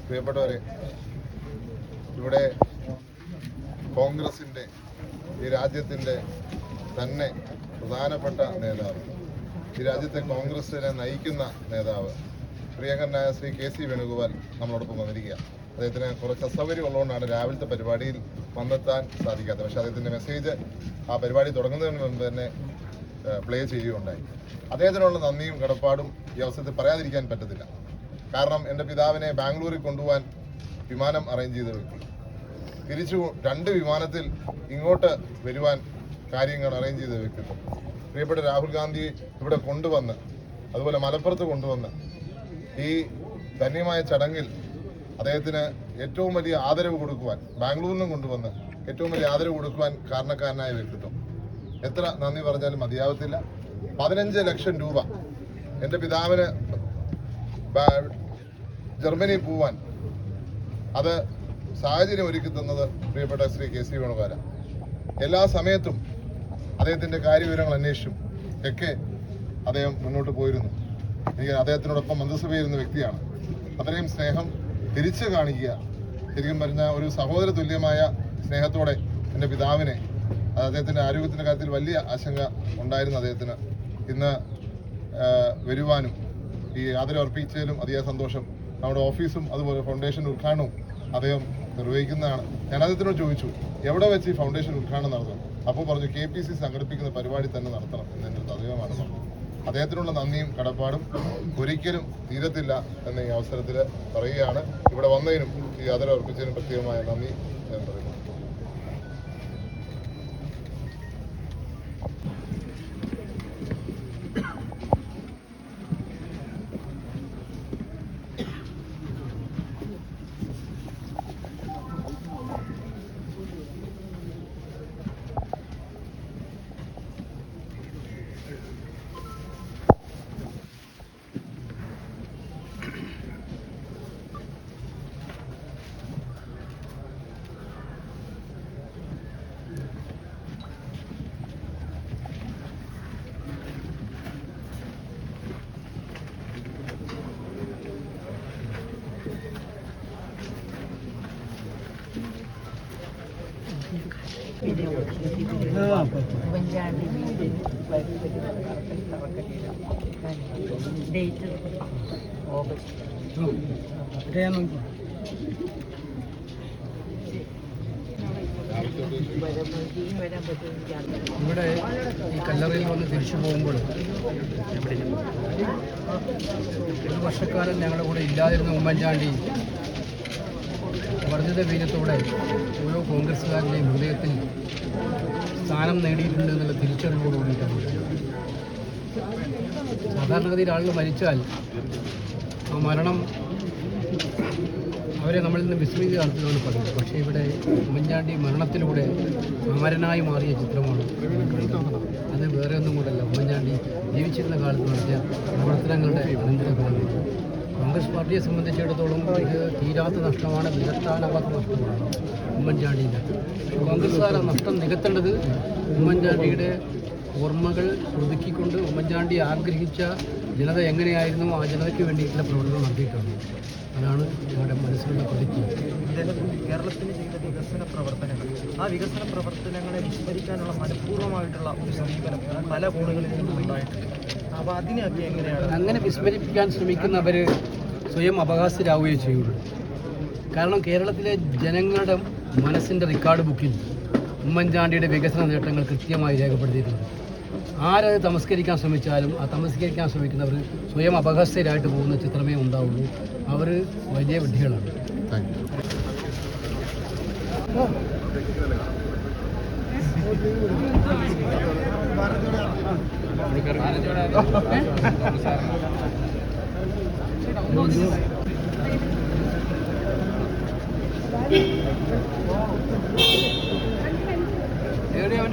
പ്രിയപ്പെട്ടവരെ ഇവിടെ കോൺഗ്രസിന്റെ ഈ രാജ്യത്തിന്റെ തന്നെ പ്രധാനപ്പെട്ട നേതാവ്. ഈ രാജ്യത്തെ കോൺഗ്രസിനെ നയിക്കുന്ന നേതാവ്. പ്രിയങ്കരനായ ശ്രീ കെ സി വേണുഗോപാൽ നമ്മളോടൊപ്പം വന്നിരിക്കുക അദ്ദേഹത്തിന് കുറച്ച് അസൗകര്യം ഉള്ളതുകൊണ്ടാണ് രാവിലത്തെ പരിപാടിയിൽ വന്നെത്താൻ സാധിക്കാത്തത്. പക്ഷേ അദ്ദേഹത്തിന്റെ മെസ്സേജ് ആ പരിപാടി തുടങ്ങുന്നതിന് മുമ്പ് തന്നെ പ്ലേ ചെയ്യുകയുണ്ടായി. അദ്ദേഹത്തിനുള്ള നന്ദിയും കടപ്പാടും ഈ അവസരത്തിൽ പറയാതിരിക്കാൻ പറ്റത്തില്ല. കാരണം എന്റെ പിതാവിനെ ബാംഗ്ലൂരിൽ കൊണ്ടുപോകാൻ വിമാനം അറേഞ്ച് ചെയ്ത വ്യക്തി തിരിച്ചു രണ്ട് വിമാനത്തിൽ ഇങ്ങോട്ട് വരുവാൻ കാര്യങ്ങൾ അറേഞ്ച് ചെയ്ത വെക്കുന്നത് പ്രിയപ്പെട്ട രാഹുൽ ഗാന്ധി ഇവിടെ കൊണ്ടുവന്ന് അതുപോലെ മലപ്പുറത്ത് കൊണ്ടുവന്ന് ഈ ധന്യമായ ചടങ്ങിൽ അദ്ദേഹത്തിന് ഏറ്റവും വലിയ ആദരവ് കൊടുക്കുവാൻ ബാംഗ്ലൂരിൽ നിന്നും കൊണ്ടുവന്ന് ഏറ്റവും വലിയ ആദരവ് കൊടുക്കുവാൻ കാരണക്കാരനായ വ്യക്തിത്വം എത്ര നന്ദി പറഞ്ഞാലും മതിയാവത്തില്ല. പതിനഞ്ച് ലക്ഷം രൂപ എന്റെ പിതാവിന് ജർമ്മനി പോവാൻ അത് സാഹചര്യം ഒരുക്കി തന്നത് പ്രിയപ്പെട്ട ശ്രീ കെ സി വേണുകാര എല്ലാ സമയത്തും അദ്ദേഹത്തിന്റെ കാര്യവിവരങ്ങൾ അന്വേഷിച്ചും ഒക്കെ അദ്ദേഹം മുന്നോട്ട് പോയിരുന്നു. എനിക്ക് അദ്ദേഹത്തിനോടൊപ്പം മന്ത്രിസഭയിരുന്ന വ്യക്തിയാണ്. അത്രയും സ്നേഹം തിരിച്ചു കാണിക്കുക ശരിക്കും പറഞ്ഞ ഒരു സഹോദര തുല്യമായ സ്നേഹത്തോടെ എന്റെ പിതാവിനെ അദ്ദേഹത്തിന്റെ ആരോഗ്യത്തിന്റെ കാര്യത്തിൽ വലിയ ആശങ്ക ഉണ്ടായിരുന്നു അദ്ദേഹത്തിന്. ഇന്ന് വരുവാനും ഈ ആദരം അർപ്പിച്ചതിലും അതിയായ സന്തോഷം. നമ്മുടെ ഓഫീസും അതുപോലെ ഫൗണ്ടേഷൻ ഉദ്ഘാടനവും അദ്ദേഹം നിർവഹിക്കുന്നതാണ്. ഞാൻ അദ്ദേഹത്തിനോട് ചോദിച്ചു എവിടെ വെച്ച് ഈ ഫൗണ്ടേഷൻ ഉദ്ഘാടനം നടത്തും? അപ്പോൾ പറഞ്ഞു കെ പി സി സംഘടിപ്പിക്കുന്ന പരിപാടി തന്നെ നടത്തണം. എന്നൊരു അദ്ദേഹമാണ് പറഞ്ഞു. അദ്ദേഹത്തിനുള്ള നന്ദിയും കടപ്പാടും ഒരിക്കലും തീരത്തില്ല എന്ന ഈ അവസരത്തിൽ പറയുകയാണ്. ഇവിടെ വന്നതിനും ഈ ആദരവ് അർപ്പിച്ചതിനും പ്രത്യേകമായ നന്ദി. ഇവിടെ ഈ കല്ലറയിൽ വന്ന് തിരിച്ചു പോകുമ്പോൾ ഒരു വർഷക്കാലം ഞങ്ങളുടെ കൂടെ ഇല്ലാതിരുന്ന ഉമ്മൻചാണ്ടി വർദ്ധിത വീര്യത്തോടെ ഓരോ കോൺഗ്രസ്സുകാരുടെയും ഹൃദയത്തിൽ സ്ഥാനം നേടിയിട്ടുണ്ട് എന്നുള്ള തിരിച്ചറിവോട് കൂടിയിട്ടാണ്. സാധാരണഗതിയിൽ ആളുകൾ മരിച്ചാൽ ആ മരണം അവരെ നമ്മളിൽ നിന്ന് വിസ്മൃതി നടത്തുന്നതാണ് പതിവ്. പക്ഷേ ഇവിടെ ഉമ്മൻചാണ്ടി മരണത്തിലൂടെ അമരനായി മാറിയ ചിത്രമാണ് അത് വേറെ ഒന്നും കൊണ്ടല്ല ഉമ്മൻചാണ്ടി ജീവിച്ചിരുന്ന കാലത്ത് നടത്തിയ പ്രവർത്തനങ്ങളുടെ അനന്തരഫലമാണ്. കോൺഗ്രസ് പാർട്ടിയെ സംബന്ധിച്ചിടത്തോളം ഇത് തീരാത്ത നഷ്ടമാണ്. നികത്താനാവാത്ത നഷ്ടമാണ്. ഉമ്മൻചാണ്ടിയുടെ. കോൺഗ്രസ്സുകാർ ആ നഷ്ടം നികത്തേണ്ടത് ഉമ്മൻചാണ്ടിയുടെ ഓർമ്മകൾ ഒതുക്കിക്കൊണ്ട് ഉമ്മൻചാണ്ടി ആഗ്രഹിച്ച ജനത എങ്ങനെയായിരുന്നു? ആ ജനതയ്ക്ക് വേണ്ടിയിട്ടുള്ള പ്രവർത്തനം നടത്തിയിട്ടുണ്ട്. അതാണ് ഞങ്ങളുടെ മനസ്സിലുള്ള പ്രതിജ്ഞ. കേരളത്തിന് ചെയ്ത വികസന പ്രവർത്തനങ്ങൾ. ആ വികസന പ്രവർത്തനങ്ങളെ വിസ്മരിക്കാനുള്ള മനഃപൂർവമായിട്ടുള്ള ഒരു സമീപനം പല കോണുകളിൽ നിന്നും ഉണ്ടായിട്ടുണ്ട് അങ്ങനെ വിസ്മരിപ്പിക്കാൻ ശ്രമിക്കുന്നവർ സ്വയം അപഹാസ്യരാകുകയും ചെയ്യുള്ളൂ. കാരണം കേരളത്തിലെ ജനങ്ങളുടെ മനസ്സിന്റെ റെക്കോർഡ് ബുക്കിൽ ഉമ്മൻചാണ്ടിയുടെ വികസന നേട്ടങ്ങൾ കൃത്യമായി രേഖപ്പെടുത്തിയിട്ടുണ്ട്. ആരത് തമസ്കരിക്കാൻ ശ്രമിച്ചാലും ആ തമസ്കരിക്കാൻ ശ്രമിക്കുന്നവർ സ്വയം അപഹസ്യരായിട്ട് പോകുന്ന ചിത്രമേ ഉണ്ടാവുള്ളൂ. അവർ വലിയ വിഡ്ഢികളാണ്. താങ്ക് എവിടെയാ